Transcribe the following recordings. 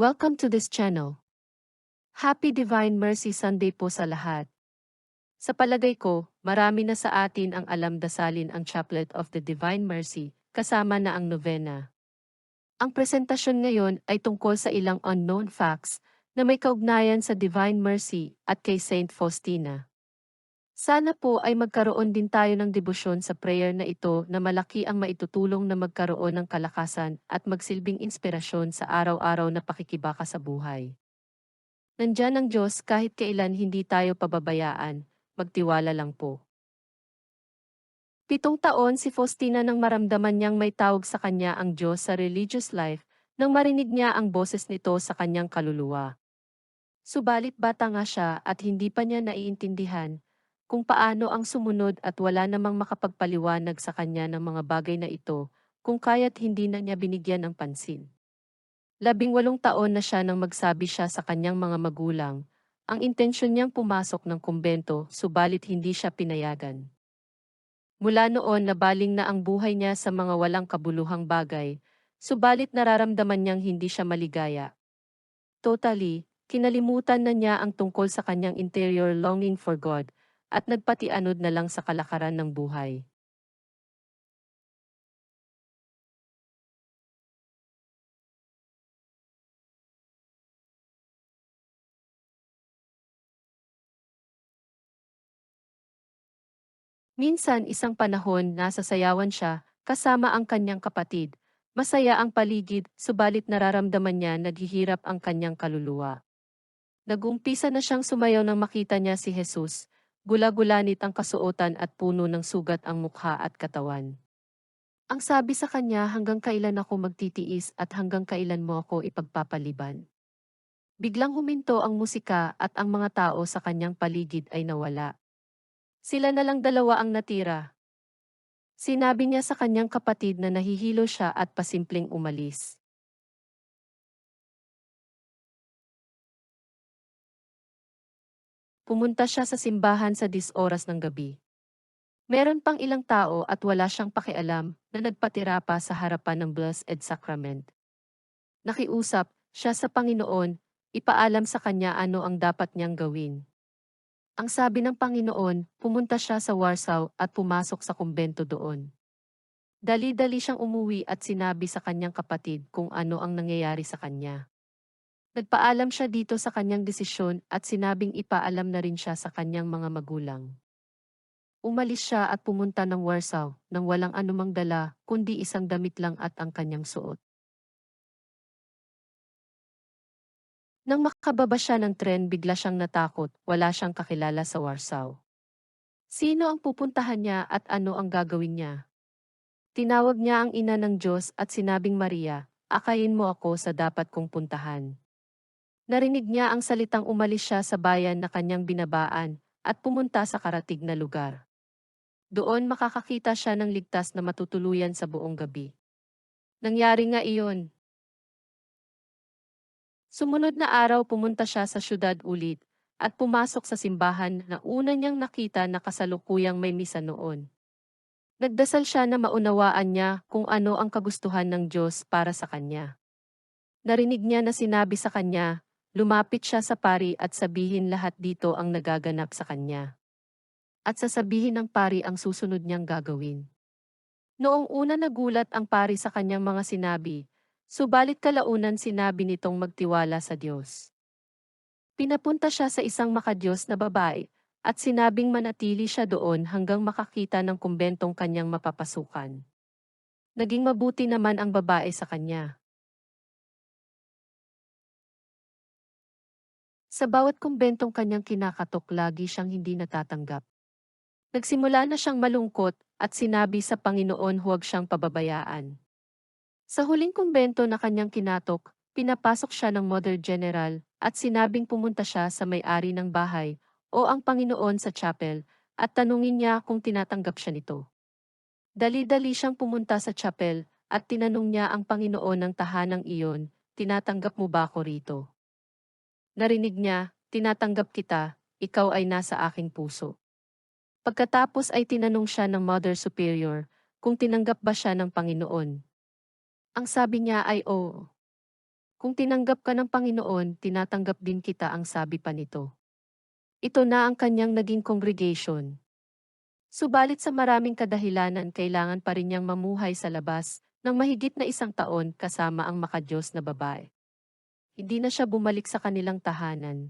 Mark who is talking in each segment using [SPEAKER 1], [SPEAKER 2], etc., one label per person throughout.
[SPEAKER 1] Welcome to this channel. Happy Divine Mercy Sunday po sa lahat. Sa palagay ko, marami na sa atin ang alam dasalin ang Chaplet of the Divine Mercy, kasama na ang novena. Ang presentasyon ngayon ay tungkol sa ilang unknown facts na may kaugnayan sa Divine Mercy at kay Saint Faustina. Sana po ay magkaroon din tayo ng debosyon sa prayer na ito na malaki ang maitutulong na magkaroon ng kalakasan at magsilbing inspirasyon sa araw-araw na pakikibaka sa buhay. Nandyan ang Diyos kahit kailan hindi tayo pababayaan, magtiwala lang po. Pitong taon si Faustina nang maramdaman niyang may tawag sa kanya ang Diyos sa religious life nang marinig niya ang boses nito sa kanyang kaluluwa. Subalit bata nga siya at hindi pa niya naiintindihan kung paano ang sumunod at wala namang makapagpaliwanag sa kanya ng mga bagay na ito, kung kaya't hindi na niya binigyan ng pansin. Labing walong taon na siya nang magsabi siya sa kanyang mga magulang, ang intensyon niyang pumasok ng kumbento subalit hindi siya pinayagan. Mula noon nabaling na ang buhay niya sa mga walang kabuluhang bagay, subalit nararamdaman niyang hindi siya maligaya. Totally, kinalimutan na niya ang tungkol sa kanyang interior longing for God, at nagpatianod na lang sa kalakaran ng buhay. Minsan isang panahon nasa sayawan siya, kasama ang kanyang kapatid. Masaya ang paligid, subalit nararamdaman niya naghihirap ang kanyang kaluluwa. Nagumpisa na siyang sumayaw nang makita niya si Jesus, Gula-gulanit ang kasuotan at puno ng sugat ang mukha at katawan. Ang sabi sa kanya hanggang kailan ako magtitiis at hanggang kailan mo ako ipagpapaliban. Biglang huminto ang musika at ang mga tao sa kanyang paligid ay nawala. Sila na lang dalawa ang natira. Sinabi niya sa kanyang kapatid na nahihilo siya at pasimpleng umalis. Pumunta siya sa simbahan sa 10 oras ng gabi. Meron pang ilang tao at wala siyang pakialam na nagpatira pa sa harapan ng Blessed Sacrament. Nakiusap siya sa Panginoon, ipaalam sa kanya ano ang dapat niyang gawin. Ang sabi ng Panginoon, pumunta siya sa Warsaw at pumasok sa kumbento doon. Dali-dali siyang umuwi at sinabi sa kanyang kapatid kung ano ang nangyayari sa kanya. Nagpaalam siya dito sa kanyang desisyon at sinabing ipaalam na rin siya sa kanyang mga magulang. Umalis siya at pumunta ng Warsaw nang walang anumang dala kundi isang damit lang at ang kanyang suot. Nang makababa siya ng tren bigla siyang natakot, wala siyang kakilala sa Warsaw. Sino ang pupuntahan niya at ano ang gagawin niya? Tinawag niya ang ina ng Diyos at sinabing Maria, akayin mo ako sa dapat kong puntahan. Narinig niya ang salitang umalis siya sa bayan na kanyang binabaan at pumunta sa karatig na lugar. Doon makakakita siya ng ligtas na matutuluyan sa buong gabi. Nangyari nga iyon. Sumunod na araw pumunta siya sa syudad ulit at pumasok sa simbahan na una niyang nakita na kasalukuyang may misa noon. Nagdasal siya na maunawaan niya kung ano ang kagustuhan ng Diyos para sa kanya. Narinig niya na sinabi sa kanya, Lumapit siya sa pari at sabihin lahat dito ang nagaganap sa kanya. At sasabihin ng pari ang susunod niyang gagawin. Noong una nagulat ang pari sa kanyang mga sinabi, subalit kalaunan sinabi nitong magtiwala sa Diyos. Pinapunta siya sa isang makadiyos na babae, at sinabing manatili siya doon hanggang makakita ng kumbentong kanyang mapapasukan. Naging mabuti naman ang babae sa kanya. Sa bawat kumbentong kanyang kinakatok lagi siyang hindi natatanggap. Nagsimula na siyang malungkot at sinabi sa Panginoon huwag siyang pababayaan. Sa huling kumbento na kanyang kinatok, pinapasok siya ng Mother General at sinabing pumunta siya sa may-ari ng bahay o ang Panginoon sa chapel at tanungin niya kung tinatanggap siya nito. Dali-dali siyang pumunta sa chapel at tinanong niya ang Panginoon ng tahanang iyon, tinatanggap mo ba ako rito? Narinig niya, tinatanggap kita, ikaw ay nasa aking puso. Pagkatapos ay tinanong siya ng Mother Superior kung tinanggap ba siya ng Panginoon. Ang sabi niya ay oo. Kung tinanggap ka ng Panginoon, tinatanggap din kita ang sabi pa nito. Ito na ang kanyang naging congregation. Subalit sa maraming kadahilanan kailangan pa rin niyang mamuhay sa labas ng mahigit na isang taon kasama ang makadiyos na babae. Hindi na siya bumalik sa kanilang tahanan.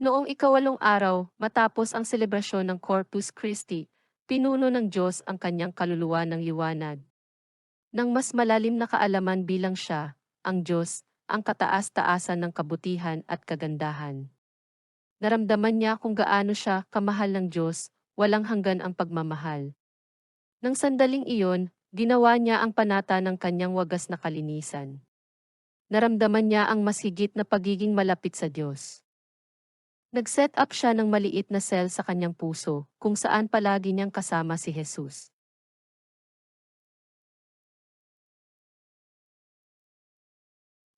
[SPEAKER 1] Noong ikawalong araw, matapos ang selebrasyon ng Corpus Christi, pinuno ng Diyos ang kanyang kaluluwa ng liwanag. Nang mas malalim na kaalaman bilang siya, ang Diyos, ang kataas-taasan ng kabutihan at kagandahan. Naramdaman niya kung gaano siya kamahal ng Diyos, walang hanggan ang pagmamahal. Nang sandaling iyon, ginawa niya ang panata ng kanyang wagas na kalinisan. Naramdaman niya ang mas higit na pagiging malapit sa Diyos. Nag-set up siya ng maliit na cell sa kanyang puso, kung saan palagi niyang kasama si Jesus.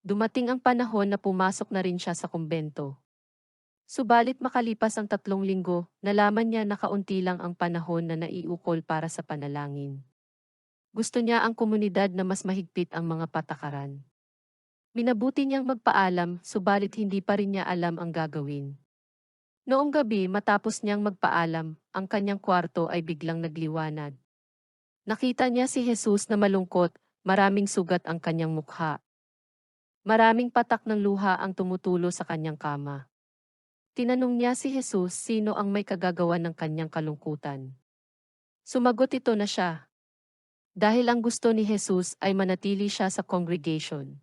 [SPEAKER 1] Dumating ang panahon na pumasok na rin siya sa kumbento. Subalit makalipas ang tatlong linggo, nalaman niya na kaunti lang ang panahon na naiukol para sa panalangin. Gusto niya ang komunidad na mas mahigpit ang mga patakaran. Minabuti niyang magpaalam, subalit hindi pa rin niya alam ang gagawin. Noong gabi matapos niyang magpaalam, ang kanyang kwarto ay biglang nagliwanag. Nakita niya si Jesus na malungkot, maraming sugat ang kanyang mukha. Maraming patak ng luha ang tumutulo sa kanyang kama. Tinanong niya si Jesus sino ang may kagagawa ng kanyang kalungkutan. Sumagot ito na siya. Dahil ang gusto ni Jesus ay manatili siya sa congregation.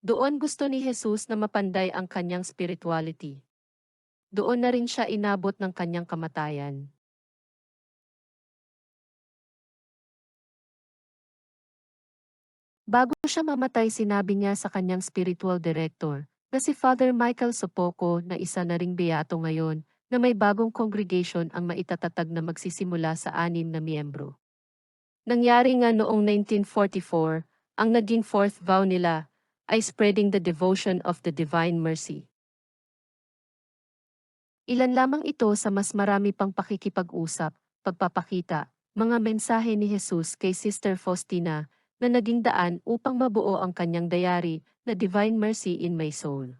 [SPEAKER 1] Doon gusto ni Jesus na mapanday ang kanyang spirituality. Doon na rin siya inabot ng kanyang kamatayan. Bago siya mamatay sinabi niya sa kanyang spiritual director, na si Father Michael Sopoco na isa na ring beato ngayon, na may bagong congregation ang maitatatag na magsisimula sa anim na miyembro. Nangyari nga noong 1944, ang naging fourth vow nila ay spreading the devotion of the divine mercy. Ilan lamang ito sa mas marami pang pakikipag-usap, pagpapakita, mga mensahe ni Jesus kay Sister Faustina na naging daan upang mabuo ang kanyang diary na Divine Mercy in My Soul.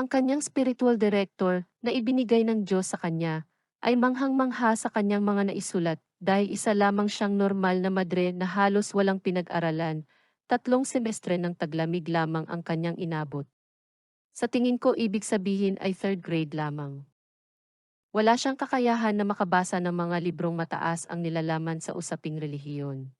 [SPEAKER 1] Ang kanyang spiritual director na ibinigay ng Diyos sa kanya ay manghang-mangha sa kanyang mga naisulat dahil isa lamang siyang normal na madre na halos walang pinag-aralan, tatlong semestre ng taglamig lamang ang kanyang inabot. Sa tingin ko ibig sabihin ay third grade lamang. Wala siyang kakayahan na makabasa ng mga librong mataas ang nilalaman sa usaping relihiyon.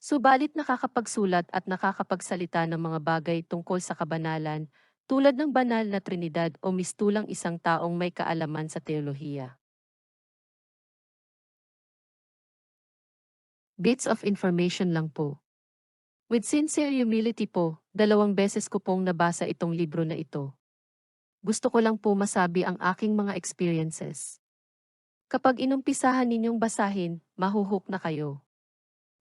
[SPEAKER 1] Subalit nakakapagsulat at nakakapagsalita ng mga bagay tungkol sa kabanalan, tulad ng banal na Trinidad o mistulang isang taong may kaalaman sa teolohiya. Bits of information lang po. With sincere humility po, dalawang beses ko pong nabasa itong libro na ito. Gusto ko lang po masabi ang aking mga experiences. Kapag inumpisahan ninyong basahin, mahuhook na kayo.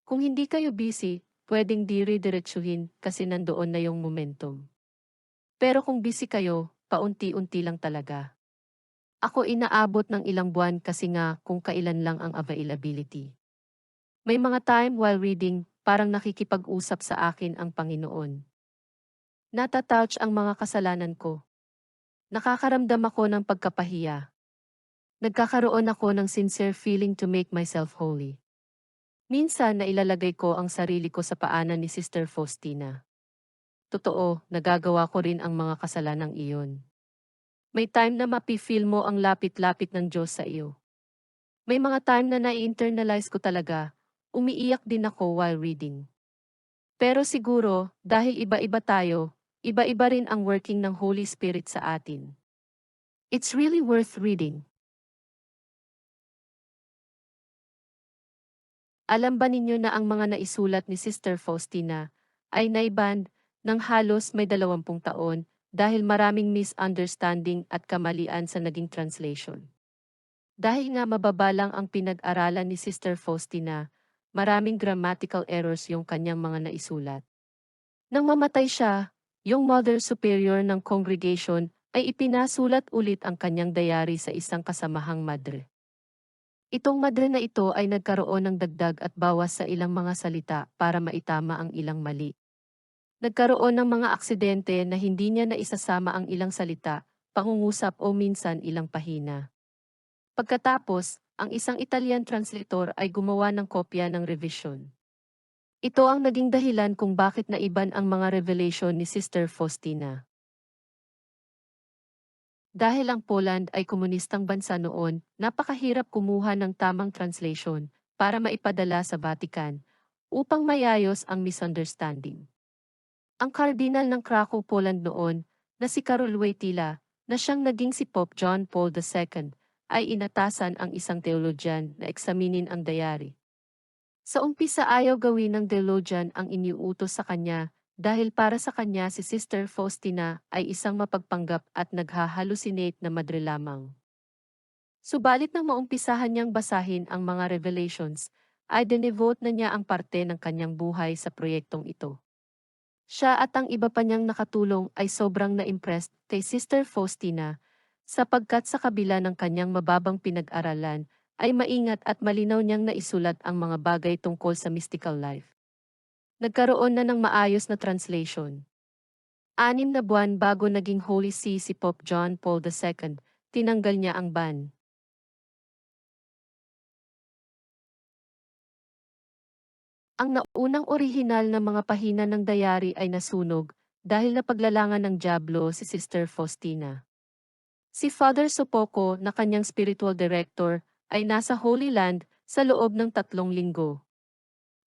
[SPEAKER 1] Kung hindi kayo busy, pwedeng dire-diretsuhin kasi nandoon na yung momentum. Pero kung busy kayo, paunti-unti lang talaga. Ako inaabot ng ilang buwan kasi nga kung kailan lang ang availability. May mga time while reading, parang nakikipag-usap sa akin ang Panginoon. Natatouch ang mga kasalanan ko. Nakakaramdam ako ng pagkapahiya. Nagkakaroon ako ng sincere feeling to make myself holy. Minsan na ilalagay ko ang sarili ko sa paanan ni Sister Faustina. Totoo, nagagawa ko rin ang mga kasalanang iyon. May time na mapi-feel mo ang lapit-lapit ng Diyos sa iyo. May mga time na na-internalize ko talaga, umiiyak din ako while reading. Pero siguro, dahil iba-iba tayo, iba-iba rin ang working ng Holy Spirit sa atin. It's really worth reading. Alam ba ninyo na ang mga naisulat ni Sister Faustina ay naiband ng halos may dalawampung taon dahil maraming misunderstanding at kamalian sa naging translation. Dahil nga mababalang ang pinag-aralan ni Sister Faustina, maraming grammatical errors yung kanyang mga naisulat. Nang mamatay siya, yung Mother Superior ng congregation ay ipinasulat ulit ang kanyang diary sa isang kasamahang madre. Itong madre na ito ay nagkaroon ng dagdag at bawas sa ilang mga salita para maitama ang ilang mali. Nagkaroon ng mga aksidente na hindi niya na isasama ang ilang salita, pangungusap o minsan ilang pahina. Pagkatapos, ang isang Italian translator ay gumawa ng kopya ng revision. Ito ang naging dahilan kung bakit naiban ang mga revelation ni Sister Faustina. Dahil ang Poland ay komunistang bansa noon, napakahirap kumuha ng tamang translation para maipadala sa Vatican upang mayayos ang misunderstanding. Ang kardinal ng Krakow, Poland noon, na si Karol Wojtyla, na siyang naging si Pope John Paul II, ay inatasan ang isang teologyan na eksaminin ang dayari. Sa umpisa ayaw gawin ng theologian ang iniuutos sa kanya dahil para sa kanya si Sister Faustina ay isang mapagpanggap at naghahalusinate na madre lamang. Subalit nang maumpisahan niyang basahin ang mga revelations, ay dinevote na niya ang parte ng kanyang buhay sa proyektong ito. Siya at ang iba pa niyang nakatulong ay sobrang na-impressed kay Sister Faustina, sapagkat sa kabila ng kanyang mababang pinag-aralan, ay maingat at malinaw niyang naisulat ang mga bagay tungkol sa mystical life nagkaroon na ng maayos na translation. Anim na buwan bago naging Holy See si Pope John Paul II, tinanggal niya ang ban. Ang naunang orihinal na mga pahina ng dayari ay nasunog dahil napaglalangan ng Diablo si Sister Faustina. Si Father Sopoco na kanyang spiritual director ay nasa Holy Land sa loob ng tatlong linggo.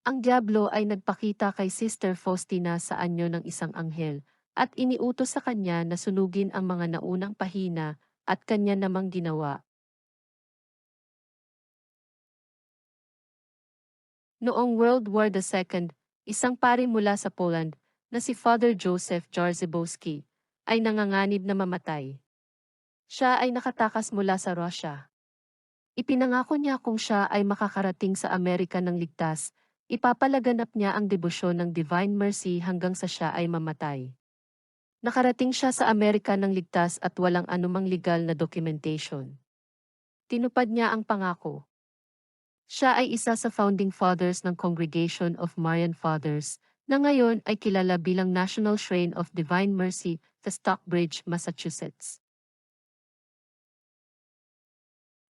[SPEAKER 1] Ang Diablo ay nagpakita kay Sister Faustina sa anyo ng isang anghel, at iniutos sa kanya na sunugin ang mga naunang pahina, at kanya namang ginawa. Noong World War II, isang pari mula sa Poland, na si Father Joseph Jarzebowski, ay nanganganib na mamatay. Siya ay nakatakas mula sa Russia. Ipinangako niya kung siya ay makakarating sa Amerika ng ligtas, Ipapalaganap niya ang debosyon ng Divine Mercy hanggang sa siya ay mamatay. Nakarating siya sa Amerika ng ligtas at walang anumang legal na documentation. Tinupad niya ang pangako. Siya ay isa sa founding fathers ng Congregation of Marian Fathers, na ngayon ay kilala bilang National Shrine of Divine Mercy sa Stockbridge, Massachusetts.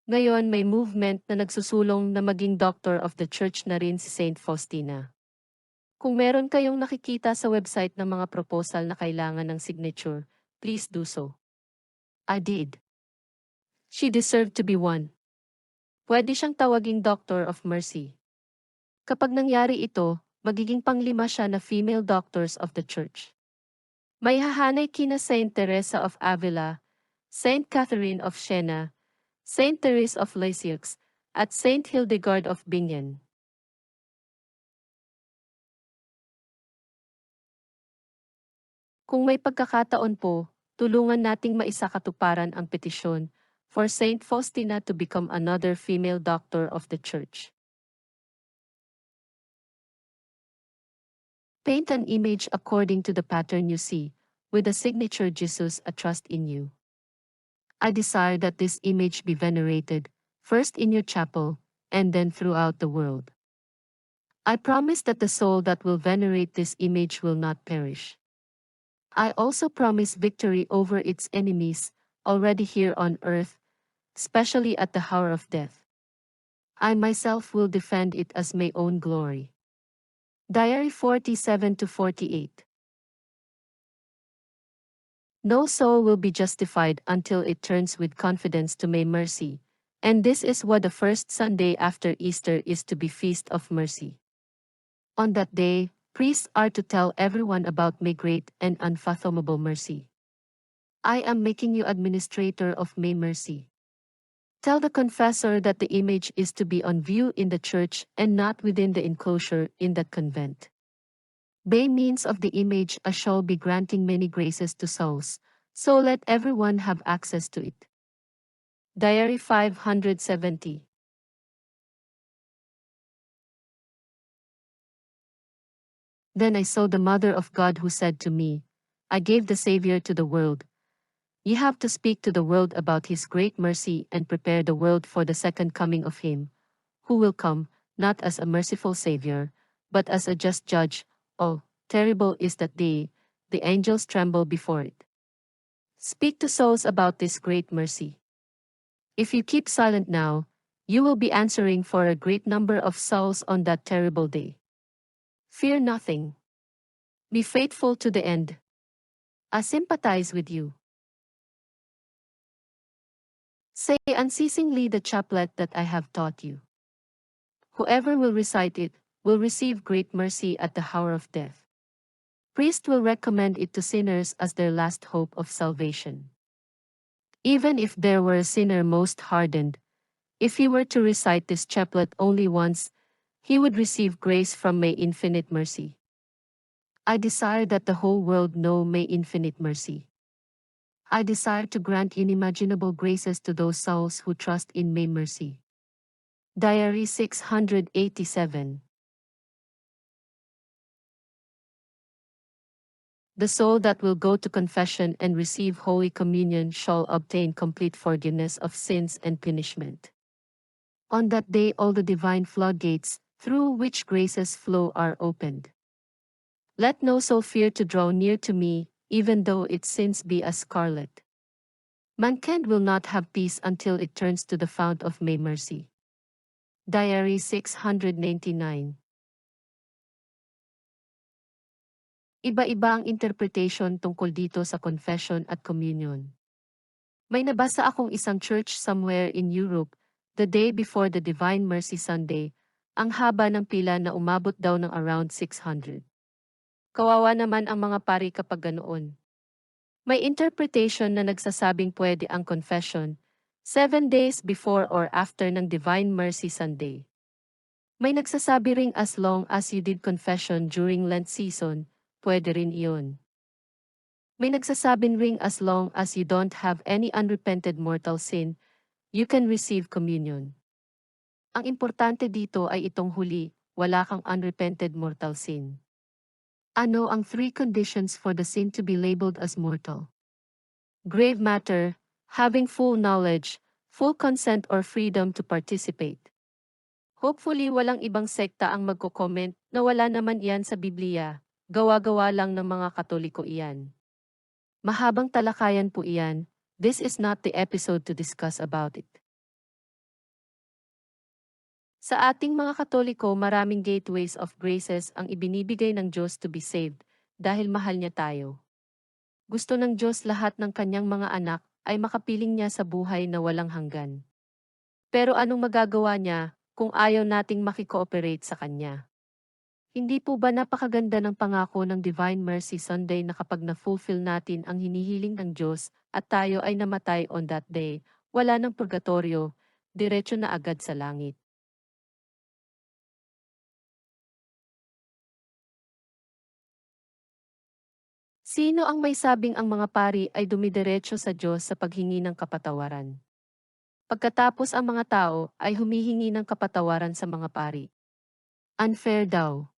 [SPEAKER 1] Ngayon may movement na nagsusulong na maging doctor of the church na rin si Saint Faustina. Kung meron kayong nakikita sa website ng mga proposal na kailangan ng signature, please do so. I did. She deserved to be one. Pwede siyang tawaging Doctor of Mercy. Kapag nangyari ito, magiging panglima siya na female doctors of the church. May hahanay kina Saint Teresa of Avila, Saint Catherine of Siena, Saint Therese of Lisieux, at Saint Hildegard of Bingen. Kung may pagkakataon po, tulungan nating maisakatuparan ang petisyon for Saint Faustina to become another female doctor of the Church. Paint an image according to the pattern you see, with the signature Jesus, a trust in you. I desire that this image be venerated, first in your chapel, and then throughout the world. I promise that the soul that will venerate this image will not perish. I also promise victory over its enemies, already here on earth, especially at the hour of death. I myself will defend it as my own glory. Diary 47 to 48 no soul will be justified until it turns with confidence to May mercy, and this is what the first Sunday after Easter is to be Feast of Mercy. On that day, priests are to tell everyone about May great and unfathomable mercy. I am making you administrator of May mercy. Tell the confessor that the image is to be on view in the church and not within the enclosure in that convent. By means of the image I shall be granting many graces to souls, so let everyone have access to it. Diary 570 Then I saw the Mother of God who said to me, I gave the Savior to the world. Ye have to speak to the world about His great mercy and prepare the world for the second coming of Him, who will come, not as a merciful Savior, but as a just judge. Oh, terrible is that day, the angels tremble before it. Speak to souls about this great mercy. If you keep silent now, you will be answering for a great number of souls on that terrible day. Fear nothing. Be faithful to the end. I sympathize with you. Say unceasingly the chaplet that I have taught you. Whoever will recite it will receive great mercy at the hour of death. Priest will recommend it to sinners as their last hope of salvation. Even if there were a sinner most hardened, if he were to recite this chaplet only once, he would receive grace from my infinite mercy. I desire that the whole world know my infinite mercy. I desire to grant unimaginable graces to those souls who trust in my mercy. Diary 687 The soul that will go to confession and receive Holy Communion shall obtain complete forgiveness of sins and punishment. On that day all the divine floodgates, through which graces flow are opened. Let no soul fear to draw near to me, even though its sins be as scarlet. Mankind will not have peace until it turns to the fount of May mercy. Diary 699 Iba-iba ang interpretation tungkol dito sa confession at communion. May nabasa akong isang church somewhere in Europe, the day before the Divine Mercy Sunday, ang haba ng pila na umabot daw ng around 600. Kawawa naman ang mga pari kapag ganoon. May interpretation na nagsasabing pwede ang confession, seven days before or after ng Divine Mercy Sunday. May nagsasabi ring as long as you did confession during Lent season, pwede rin iyon. May nagsasabing ring as long as you don't have any unrepented mortal sin, you can receive communion. Ang importante dito ay itong huli, wala kang unrepented mortal sin. Ano ang three conditions for the sin to be labeled as mortal? Grave matter, having full knowledge, full consent or freedom to participate. Hopefully walang ibang sekta ang magko-comment na wala naman iyan sa Biblia, Gawa-gawa lang ng mga Katoliko iyan. Mahabang talakayan po iyan, this is not the episode to discuss about it. Sa ating mga Katoliko maraming gateways of graces ang ibinibigay ng Diyos to be saved, dahil mahal niya tayo. Gusto ng Diyos lahat ng kanyang mga anak ay makapiling niya sa buhay na walang hanggan. Pero anong magagawa niya kung ayaw nating makikooperate sa Kanya? Hindi po ba napakaganda ng pangako ng Divine Mercy Sunday na kapag na-fulfill natin ang hinihiling ng Diyos at tayo ay namatay on that day, wala ng purgatorio, diretso na agad sa langit. Sino ang may sabing ang mga pari ay dumidiretso sa Diyos sa paghingi ng kapatawaran? Pagkatapos ang mga tao ay humihingi ng kapatawaran sa mga pari. Unfair daw.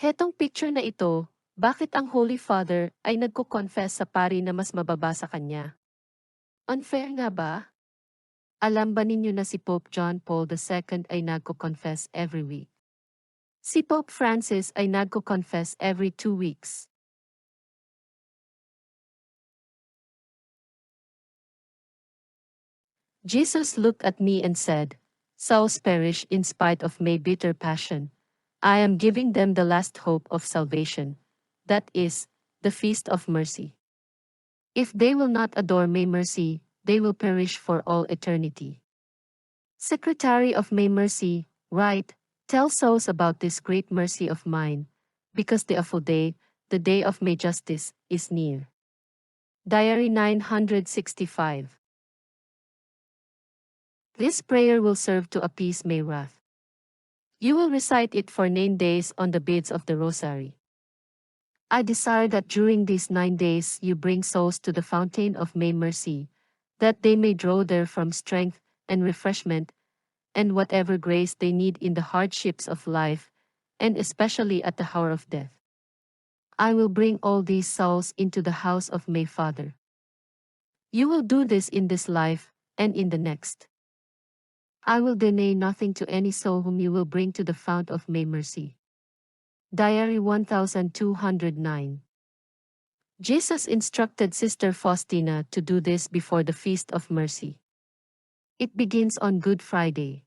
[SPEAKER 1] Hetong picture na ito, bakit ang Holy Father ay nagko-confess sa pari na mas mababa sa kanya? Unfair nga ba? Alam ba ninyo na si Pope John Paul II ay nagko-confess every week? Si Pope Francis ay nagko-confess every two weeks. Jesus looked at me and said, Souls perish in spite of my bitter passion, I am giving them the last hope of salvation, that is, the feast of mercy. If they will not adore May Mercy, they will perish for all eternity. Secretary of May Mercy, write, tell souls about this great mercy of mine, because the awful day, the day of May justice, is near. Diary 965 This prayer will serve to appease May wrath. You will recite it for nine days on the beads of the rosary. I desire that during these nine days you bring souls to the fountain of May mercy, that they may draw there from strength and refreshment, and whatever grace they need in the hardships of life, and especially at the hour of death. I will bring all these souls into the house of May Father. You will do this in this life, and in the next. I will deny nothing to any soul whom you will bring to the fount of my mercy. Diary 1209 Jesus instructed Sister Faustina to do this before the Feast of Mercy. It begins on Good Friday.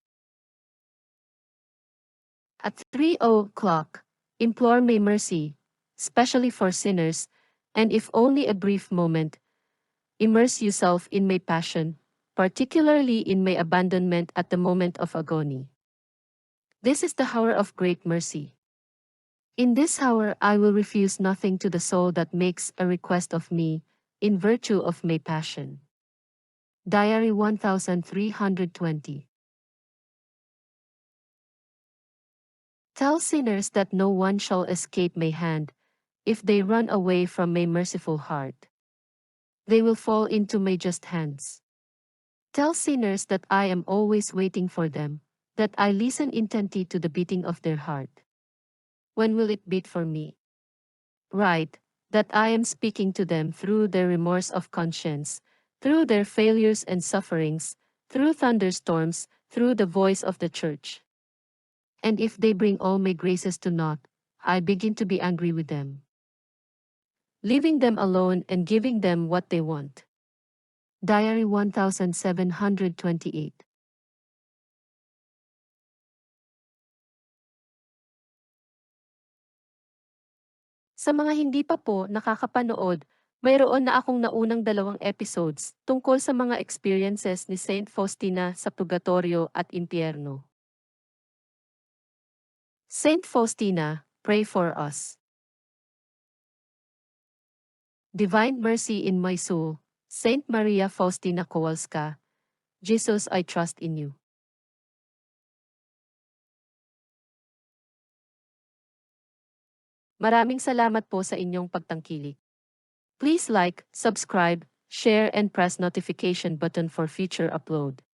[SPEAKER 1] At 3 o'clock, implore may mercy, especially for sinners, and if only a brief moment, immerse yourself in my passion, particularly in my abandonment at the moment of agony. This is the hour of great mercy. In this hour I will refuse nothing to the soul that makes a request of me, in virtue of my passion. Diary 1320 Tell sinners that no one shall escape my hand, if they run away from my merciful heart. They will fall into my just hands. Tell sinners that I am always waiting for them, that I listen intently to the beating of their heart. When will it beat for me? Right, that I am speaking to them through their remorse of conscience, through their failures and sufferings, through thunderstorms, through the voice of the church. And if they bring all my graces to naught, I begin to be angry with them. Leaving them alone and giving them what they want. Diary 1728 Sa mga hindi pa po nakakapanood, mayroon na akong naunang dalawang episodes tungkol sa mga experiences ni Saint Faustina sa Purgatorio at Impierno. Saint Faustina, pray for us. Divine mercy in my soul, Saint Maria Faustina Kowalska, Jesus I trust in you. Maraming salamat po sa inyong pagtangkilik. Please like, subscribe, share and press notification button for future upload.